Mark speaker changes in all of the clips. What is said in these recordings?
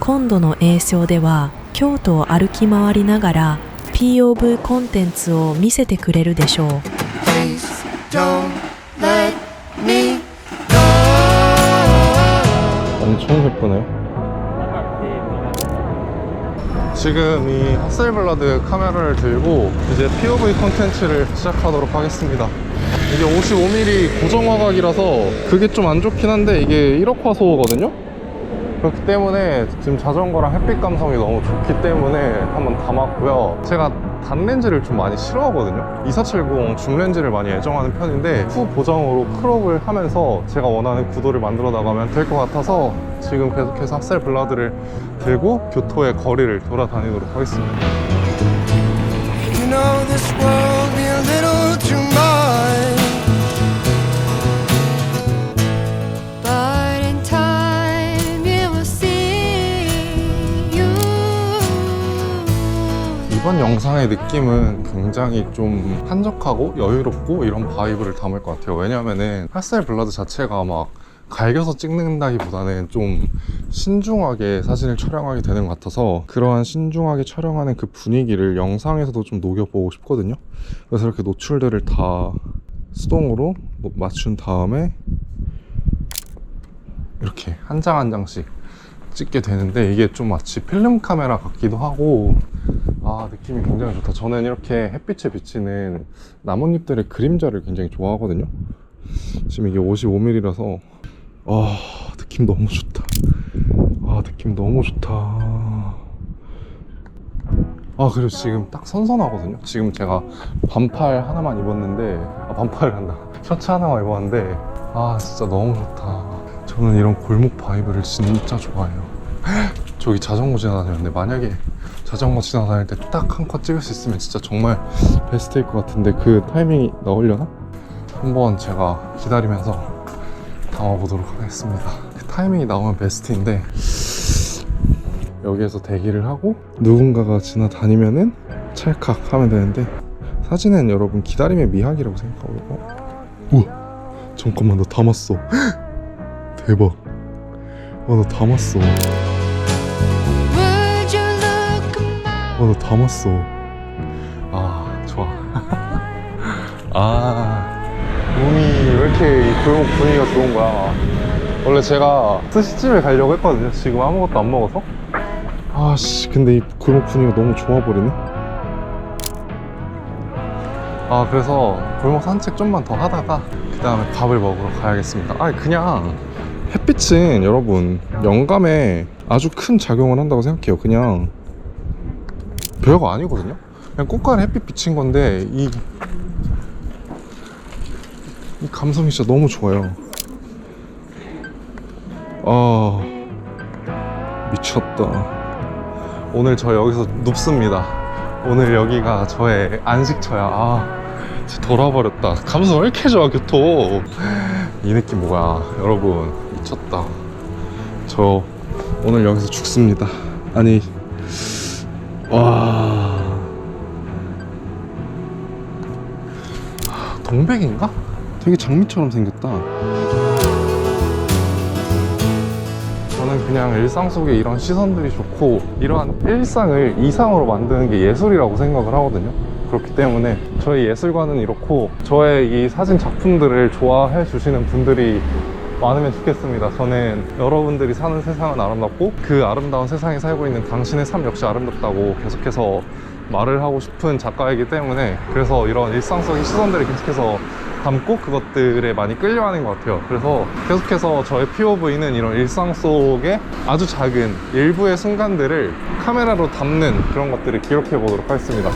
Speaker 1: 今度の映像では京都を歩き回りながら POV コンテンツを見せてくれるでしょう
Speaker 2: Please don't let me go.
Speaker 3: 엄청 예쁘네요. 지금 이 핫셀블라드 카메라를 들고 이제 POV 콘텐츠를 시작하도록 하겠습니다. 이게 55mm 고정 화각이라서 그게 좀 안 좋긴 한데 이게 1억 화소거든요? 그렇기 때문에 지금 자전거랑 햇빛 감성이 너무 좋기 때문에 한번 담았고요. 제가 단렌즈를 좀 많이 싫어하거든요. 2470 줌렌즈를 많이 애정하는 편인데 후 보정으로 크롭을 하면서 제가 원하는 구도를 만들어 나가면 될 것 같아서 지금 계속해서 핫셀 블라드를 들고 교토의 거리를 돌아다니도록 하겠습니다.
Speaker 2: You know
Speaker 3: 이번 영상의 느낌은 굉장히 좀 한적하고 여유롭고 이런 바이브를 담을 것 같아요. 왜냐면은 핫셀 블라드 자체가 막 갈겨서 찍는다기보다는 좀 신중하게 사진을 촬영하게 되는 것 같아서 그러한 신중하게 촬영하는 그 분위기를 영상에서도 좀 녹여보고 싶거든요. 그래서 이렇게 노출들을 다 수동으로 노- 맞춘 다음에 이렇게 한 장 한 장씩 찍게 되는데 이게 좀 마치 필름 카메라 같기도 하고 아 느낌이 굉장히 좋다. 저는 이렇게 햇빛에 비치는 나뭇잎들의 그림자를 굉장히 좋아하거든요. 지금 이게 55mm라서 아 느낌 너무 좋다. 아 느낌 너무 좋다. 아 그리고 지금 딱 선선하거든요. 지금 제가 반팔 하나만 입었는데 아 반팔을 한다. 셔츠 하나만 입었는데 아 진짜 너무 좋다. 저는 이런 골목 바이브를 진짜 좋아해요. 저기 자전거 지나다니는데 만약에 자전거 지나다닐 때 딱 한 컷 찍을 수 있으면 진짜 정말 베스트일 것 같은데 그 타이밍이 나오려나? 한번 제가 기다리면서 담아보도록 하겠습니다. 그 타이밍이 나오면 베스트인데 여기에서 대기를 하고 누군가가 지나다니면은 찰칵 하면 되는데 사진은 여러분 기다림의 미학이라고 생각하고 우와 잠깐만 나 담았어. 대박. 와나 담았어 어, 나 담았어. 아, 좋아. 아, 몸이 왜 이렇게 이 골목 분위기가 좋은 거야. 원래 제가 스시집에 가려고 했거든요. 지금 아무것도 안 먹어서. 아, 씨, 근데 이 골목 분위기가 너무 좋아버리네. 아, 그래서 골목 산책 좀만 더 하다가, 그 다음에 밥을 먹으러 가야겠습니다. 아, 그냥 햇빛은 여러분, 영감에 아주 큰 작용을 한다고 생각해요. 그냥 별거 아니거든요. 그냥 꽃가루 햇빛 비친 건데 이, 이 감성이 진짜 너무 좋아요. 아 미쳤다. 오늘 저 여기서 눕습니다. 오늘 여기가 저의 안식처야. 아 진짜 돌아버렸다. 감성 왜 이렇게 좋아 교토. 이 느낌 뭐야 여러분 미쳤다. 저 오늘 여기서 죽습니다. 아니 와. 동백인가? 되게 장미처럼 생겼다. 저는 그냥 일상 속에 이런 시선들이 좋고 이러한 일상을 이상으로 만드는 게 예술이라고 생각을 하거든요. 그렇기 때문에 저희 예술관은 이렇고 저의 이 사진 작품들을 좋아해 주시는 분들이 많으면 좋겠습니다. 저는 여러분들이 사는 세상은 아름답고 그 아름다운 세상에 살고 있는 당신의 삶 역시 아름답다고 계속해서 말을 하고 싶은 작가이기 때문에 그래서 이런 일상적인 시선들을 계속해서 담고 그것들에 많이 끌려하는 것 같아요. 그래서 계속해서 저의 POV는 이런 일상 속의 아주 작은 일부의 순간들을 카메라로 담는 그런 것들을 기록해 보도록 하겠습니다.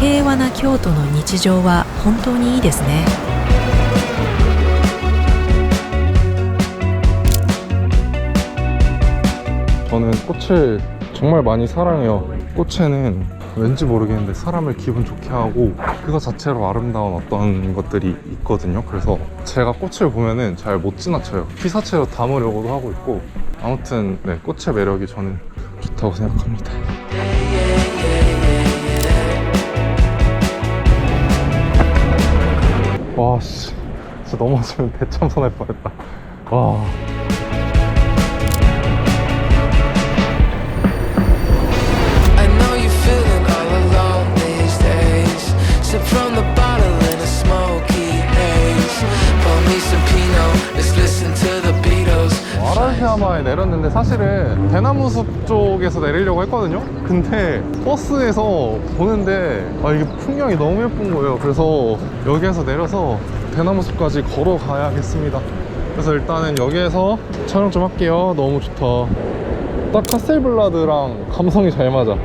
Speaker 1: 平和な京都の日常は本当にいいですね
Speaker 3: 저는 꽃을 정말 많이 사랑해요. 꽃에는 왠지 모르겠는데 사람을 기분 좋게 하고 그거 자체로 아름다운 어떤 것들이 있거든요. 그래서 제가 꽃을 보면은 잘 못 지나쳐요. 피사체로 담으려고도 하고 있고 아무튼 네, 꽃의 매력이 저는 좋다고 생각합니다. 와, 씨. 진짜 넘어지면 대참선할 뻔했다. 와. 이시타케야마에 내렸는데 사실은 대나무 숲 쪽에서 내리려고 했거든요. 근데 버스에서 보는데 아 이게 풍경이 너무 예쁜 거예요. 그래서 여기에서 내려서 대나무 숲까지 걸어가야겠습니다. 그래서 일단은 여기에서 촬영 좀 할게요. 너무 좋다. 딱 카셀블라드랑 감성이 잘 맞아.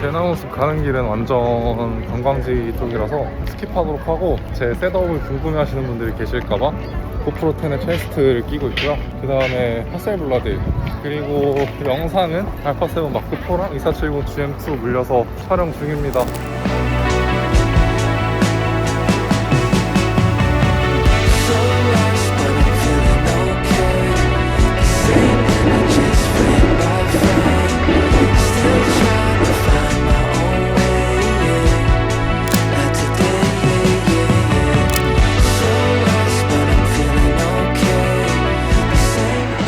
Speaker 3: 대나무숲 가는 길은 완전 관광지 쪽이라서 스킵하도록 하고 제 셋업을 궁금해 하시는 분들이 계실까봐 고프로 10에 체스트를 끼고 있고요. 그 다음에 하셀블라드 그리고 영상은 알파7 마크4랑 2470 GM2 물려서 촬영 중입니다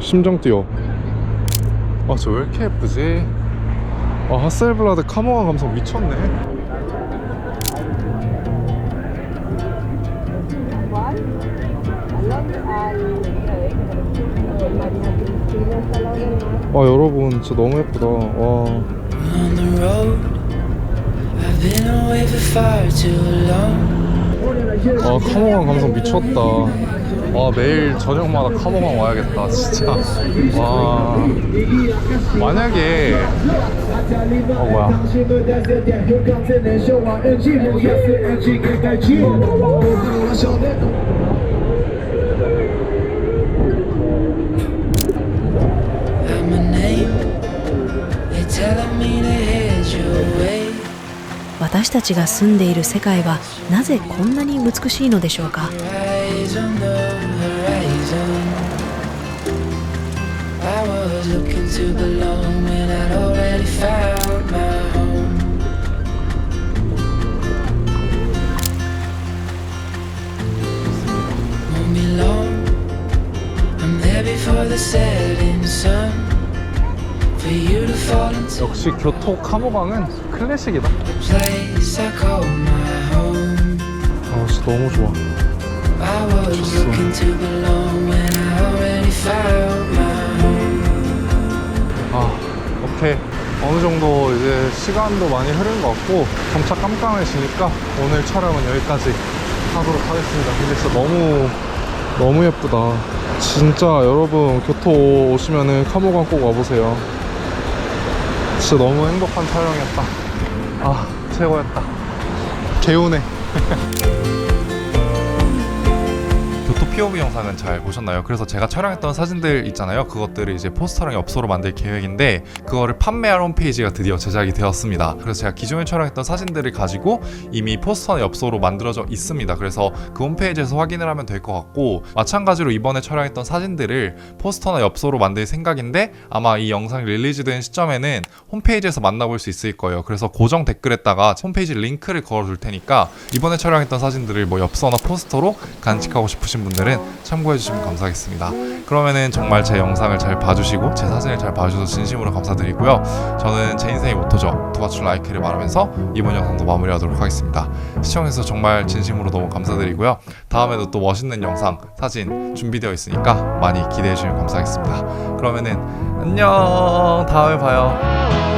Speaker 3: 심장 뛰어. 아 저 왜 이렇게 예쁘지? 아 하셀블라드 카모가 감성 미쳤네. 와 여러분 진짜 너무 예쁘다. 와.
Speaker 2: On the road, I've been away for far too long.
Speaker 3: 아 카모강 감성 미쳤다 와 매일 저녁마다 카모강 와야겠다 진짜. 와. 만약에 어 뭐야
Speaker 1: 私たちが住んでいる世界はなぜこんなに美しいのでしょうか？
Speaker 3: 역시 교토 카모강은 클래식이다. 아 진짜 너무 좋아. 아 오케이. 어느 정도 이제 시간도 많이 흐른 것 같고 점차 깜깜해지니까 오늘 촬영은 여기까지 하도록 하겠습니다. 근데 진짜 너무 너무 예쁘다. 진짜 여러분 교토 오시면은 카모강 꼭 와보세요 진짜 너무 행복한 촬영이었다. 아 최고였다. 개운해 POV 영상은 잘 보셨나요? 그래서 제가 촬영했던 사진들 있잖아요. 그것들을 이제 포스터랑 엽서로 만들 계획인데 그거를 판매할 홈페이지가 드디어 제작이 되었습니다. 그래서 제가 기존에 촬영했던 사진들을 가지고 이미 포스터나 엽서로 만들어져 있습니다. 그래서 그 홈페이지에서 확인을 하면 될 것 같고 마찬가지로 이번에 촬영했던 사진들을 포스터나 엽서로 만들 생각인데 아마 이 영상이 릴리즈된 시점에는 홈페이지에서 만나볼 수 있을 거예요. 그래서 고정 댓글에다가 홈페이지 링크를 걸어둘 테니까 이번에 촬영했던 사진들을 뭐 엽서나 포스터로 간직하고 싶으신 분들은 참고해 주시면 감사하겠습니다. 그러면은 정말 제 영상을 잘 봐주시고 제 사진을 잘 봐주셔서 진심으로 감사드리고요. 저는 제 인생의 모토죠. 도와줄 라이크를 말하면서 이번 영상도 마무리하도록 하겠습니다. 시청해주셔서 정말 진심으로 너무 감사드리고요. 다음에도 또 멋있는 영상, 사진 준비되어 있으니까 많이 기대해 주시면 감사하겠습니다. 그러면은 안녕 다음에 봐요.